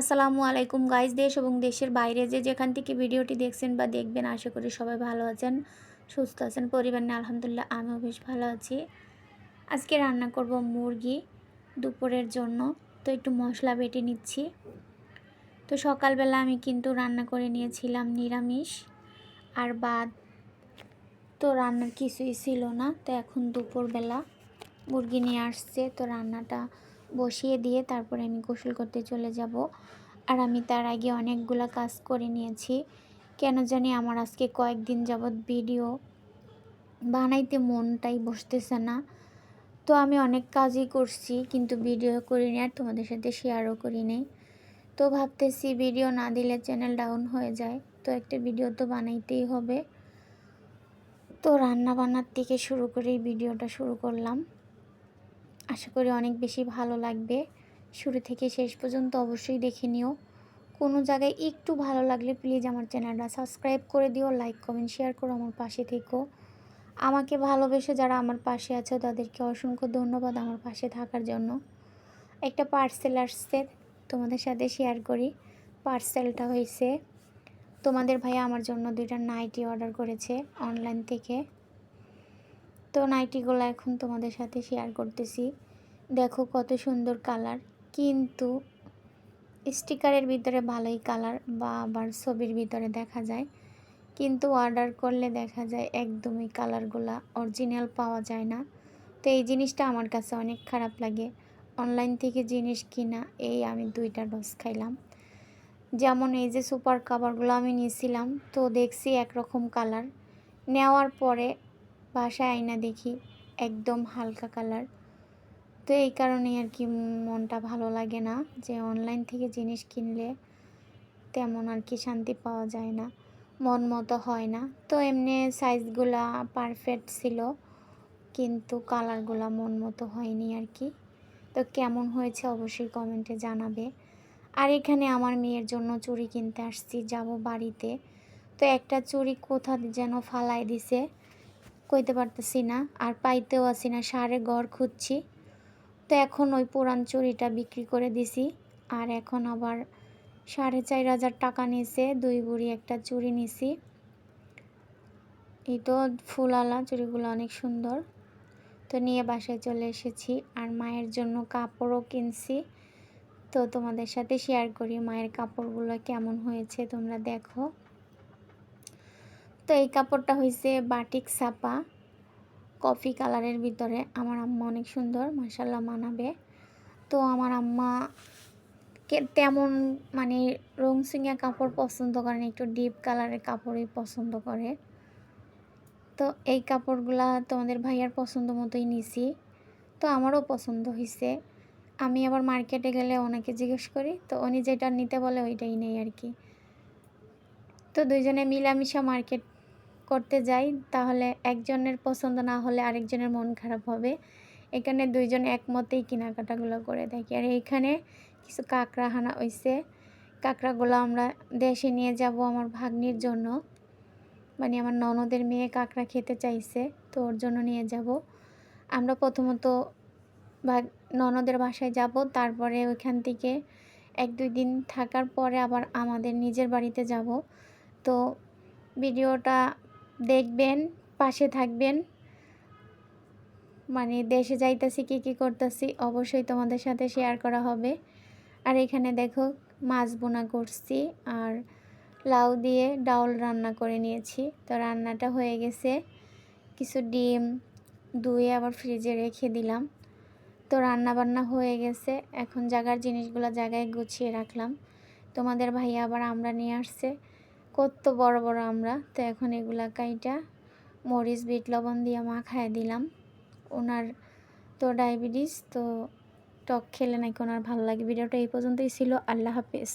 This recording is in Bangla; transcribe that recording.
আসসালামু আলাইকুম গাইজ দেশ এবং দেশের বাইরে যে যেখান থেকে ভিডিওটি দেখছেন বা দেখবেন, আশা করি সবাই ভালো আছেন, সুস্থ আছেন, পরিবার নিয়ে আলহামদুলিল্লাহ আমিও বেশ ভালো আছি। আজকে রান্না করব মুরগি দুপুরের জন্য, তো একটু মশলা বেটে নিচ্ছি। তো সকালবেলা আমি কিন্তু রান্না করে নিয়েছিলাম নিরামিষ আর বাদ তো রান্নার কিছুই ছিল না, তো এখন দুপুরবেলা মুরগি নিয়ে আসছে, তো রান্নাটা বসিয়ে দিয়ে তারপরে আমি গোসল করতে চলে যাব। আর আমি তার আগে অনেকগুলো কাজ করে নিয়েছি। কেন জানি আমার আজকে কয়েকদিন যাবৎ ভিডিও বানাইতে মনটাই বসতেছে না। তো আমি অনেক কাজই করছি, কিন্তু ভিডিও করিনি আর তোমাদের সাথে শেয়ারও করি নেই তো ভাবতেছি ভিডিও না দিলে চ্যানেল ডাউন হয়ে যায়। তো একটা ভিডিও তো বানাইতেই হবে। তো রান্না বান্নার থেকে শুরু করেই ভিডিওটা শুরু করলাম। আশা করি অনেক বেশি ভালো লাগবে। শুরু থেকে শেষ পর্যন্ত অবশ্যই দেখে নিও। কোনো জায়গায় একটু ভালো লাগলে প্লিজ আমার চ্যানেলটা সাবস্ক্রাইব করে দিও লাইক কমেন্ট শেয়ার করো আমার পাশে থেকো। আমাকে ভালোবেসে যারা আমার পাশে আছে তাদেরকে অসংখ্য ধন্যবাদ আমার পাশে থাকার জন্য। একটা পার্সেল আসছে, তোমাদের সাথে শেয়ার করি। পার্সেলটা হয়েছে তোমাদের ভাইয়া আমার জন্য দুইটা নাইটি অর্ডার করেছে অনলাইন থেকে। তো নাইটিগুলো এখন তোমাদের সাথে শেয়ার করতেছি। দেখো কত সুন্দর কালার কিন্তু স্টিকারের ভিতরে ভালোই কালার বা আবার ছবির ভিতরে দেখা যায়। কিন্তু অর্ডার করলে দেখা যায় একদমই কালারগুলা অরিজিনাল পাওয়া যায় না। তো এই জিনিসটা আমার কাছে অনেক খারাপ লাগে। অনলাইন থেকে জিনিস কিনা, এই আমি দুইটা ডোজ খাইলাম। যেমন এই যে সুপার কাভারগুলো আমি নিয়েছিলাম, তো দেখছি একরকম কালার নেওয়ার পরে বাসায় আয়না দেখি একদম হালকা কালার। তো এই কারণেই আর কি মনটা ভালো লাগে না যে অনলাইন থেকে জিনিস কিনলে তেমন আর কি শান্তি পাওয়া যায় না, মন মতো হয় না। তো এমনি সাইজগুলা পারফেক্ট ছিল, কিন্তু কালারগুলা মন মতো হয়নি আর কি। তো কেমন হয়েছে অবশ্যই কমেন্টে জানাবে। আর এখানে আমার মেয়ের জন্য চুড়ি কিনতে আসছি, যাব বাড়িতে। তো একটা চুড়ি কোথা যেন ফালাই দিছে কইতে পারতেছি না, আর পাইতেও আসি না, সারে গড় খুঁজছি। তো এখন ওই পুরান চুড়িটা বিক্রি করে দিছি, আর এখন আবার সাড়ে চার হাজার টাকা নিয়েছে, দুই বুড়ি একটা চুড়ি নিছি। এই তো ফুলালা চুড়িগুলো অনেক সুন্দর। তো নিয়ে বাসায় চলে এসেছি, আর মায়ের জন্য কাপড়ও কিনছি। তো তোমাদের সাথে শেয়ার করি মায়ের কাপড়গুলো কেমন হয়েছে, তোমরা দেখো। তো এই কাপড়টা হয়েছে বাটিক ছাপা, কফি কালারের ভিতরে। আমার আম্মা অনেক সুন্দর মাসাল্লাহ মানাবে। তো আমার আম্মা তেমন মানে রংসিংয়া কাপড় পছন্দ করেন একটু ডিপ কালারের কাপড়ই পছন্দ করে। তো এই কাপড়গুলা তোমাদের ভাইয়ার পছন্দ মতোই নিছি। তো আমারও পছন্দ হয়েছে আমি আবার মার্কেটে গেলে ওনাকে জিজ্ঞেস করি, তো উনি যেটা নিতে বলে ওইটাই নেই আর কি। তো দুইজনে মিলামিশা মার্কেট করতে যাই, তাহলে একজনের পছন্দ না হলে আরেকজনের মন খারাপ হবে। এখানে দুইজন একমতেই কেনাকাটাগুলো করে থাকি। আর এইখানে কিছু কাঁকড়া হানা হয়েছে কাঁকড়াগুলো আমরা দেশে নিয়ে যাব আমার ভাগ্নির জন্য। মানে আমার ননদের মেয়ে কাঁকড়া খেতে চাইছে, তো ওর জন্য নিয়ে যাব। আমরা প্রথমত ভাগ, ননদের বাসায় যাব। তারপরে ওইখান থেকে এক দুই দিন থাকার পরে আবার আমাদের নিজের বাড়িতে যাব। তো ভিডিওটা দেখবেন, পাশে থাকবেন। মানে দেশে যাইতেছি, কী কী করতেছি, অবশ্যই তোমাদের সাথে শেয়ার করা হবে। আর এখানে দেখো, মাছ বোনা করছি আর লাউ দিয়ে ডাউল রান্না করে নিয়েছি। তো রান্নাটা হয়ে গেছে। কিছু ডিম ধুয়ে আবার ফ্রিজে রেখে দিলাম। তো রান্না বান্না হয়ে গেছে। এখন জায়গার জিনিসগুলো জায়গায় গুছিয়ে রাখলাম। তোমাদের ভাইয়া আবার আমরা নিয়ে আসছে। কত বড় বড় আমরা। তো এখন এগুলা কাইটা মরিচ, বিট, লবণ দিয়ে মা খাইয়ে দিলাম। ওনার তো ডায়াবেটিস, তো টক খেলে নাকি ওনার ভালো লাগে। ভিডিওটা এই পর্যন্তই ছিল। আল্লাহ হাফেজ।